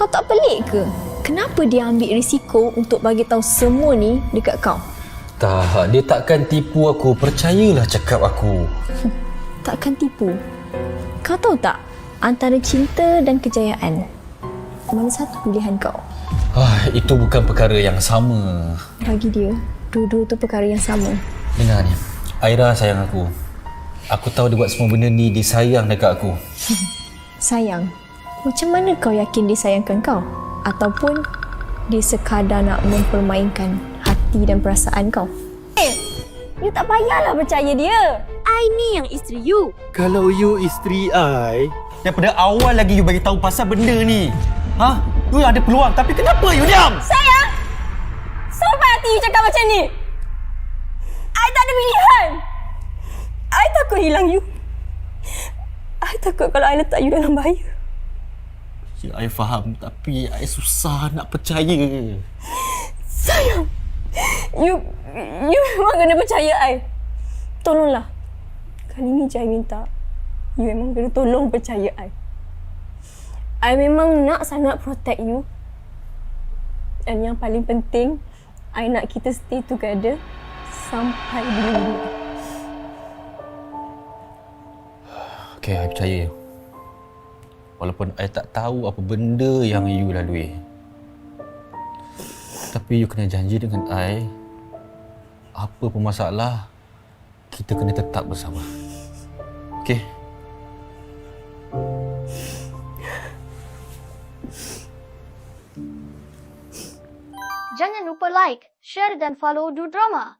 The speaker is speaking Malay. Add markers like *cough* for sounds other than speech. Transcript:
Kau tak pelik ke? Kenapa dia ambil risiko untuk bagi tahu semua ni dekat kau? Tak, dia takkan tipu aku. Percayalah cakap aku. Takkan tipu. Kau tahu tak? Antara cinta dan kejayaan. Mana satu pilihan kau? Ah, itu bukan perkara yang sama. Bagi dia, dua-dua tu perkara yang sama. Dengar ni. Aira sayang aku. Aku tahu dia buat semua benda ni dia sayang dekat aku. *laughs* Sayang. Macam mana kau yakin dia sayangkan kau? Ataupun dia sekadar nak mempermainkan hati dan perasaan kau? Eh, you tak payahlah percaya dia. I ni yang isteri you. Kalau you isteri I, Daripada awal lagi you bagi tahu pasal benda ni. Ha? You ada peluang tapi kenapa you diam? Sayang! Sampai hati you cakap macam ni. I tak ada pilihan. I takut hilang you. I takut kalau I letak you dalam bahaya. Ya, I faham tapi I susah nak percaya. Sayang. You you memang kena percaya I. Tolonglah. Kali ni Jai minta. You memang kena tolong percaya I. I memang nak sangat protect you. Dan yang paling penting, I nak kita stay together sampai bila-bila. Okay, I percaya you. Walaupun I tak tahu apa benda yang you lalui. Tapi you kena janji dengan I, apa pun masalah, kita kena tetap bersama. Okay? Jangan lupa like, share dan follow Du Drama.